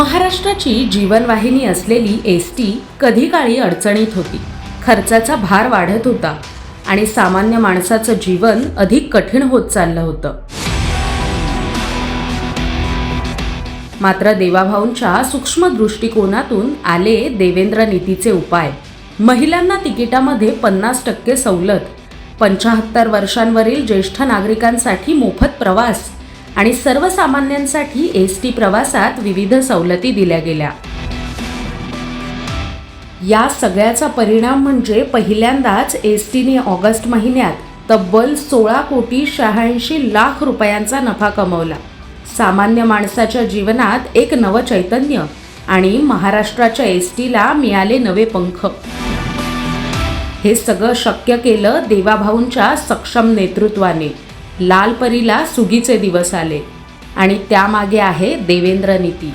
महाराष्ट्राची जीवनवाहिनी असलेली एस टी कधी काळी अडचणीत होती. खर्चाचा भार वाढत होता आणि सामान्य माणसाचं जीवन अधिक कठीण होत चाललं होतं. मात्र देवाभाऊंच्या सूक्ष्म दृष्टिकोनातून आले देवेंद्र नीतीचे उपाय. महिलांना तिकिटामध्ये पन्नास टक्के सवलत पंचाहत्तर वर्षांवरील ज्येष्ठ नागरिकांसाठी मोफत प्रवास आणि सर्वसामान्यांसाठी एस टी प्रवासात विविध सवलती दिल्या गेल्या. या सगळ्याचा परिणाम म्हणजे पहिल्यांदाच एस टीने ऑगस्ट महिन्यात तब्बल सोळा कोटी शहाऐंशी लाख रुपयांचा नफा कमवला. सामान्य माणसाच्या जीवनात एक नवं चैतन्य आणि महाराष्ट्राच्या एस टीला मिळाले नवे पंख. हे सगळं शक्य केलं देवाभाऊंच्या सक्षम नेतृत्वाने. लाल परीला सुगीचे दिवस आले आणि त्यामागे आहे देवेंद्र नीती.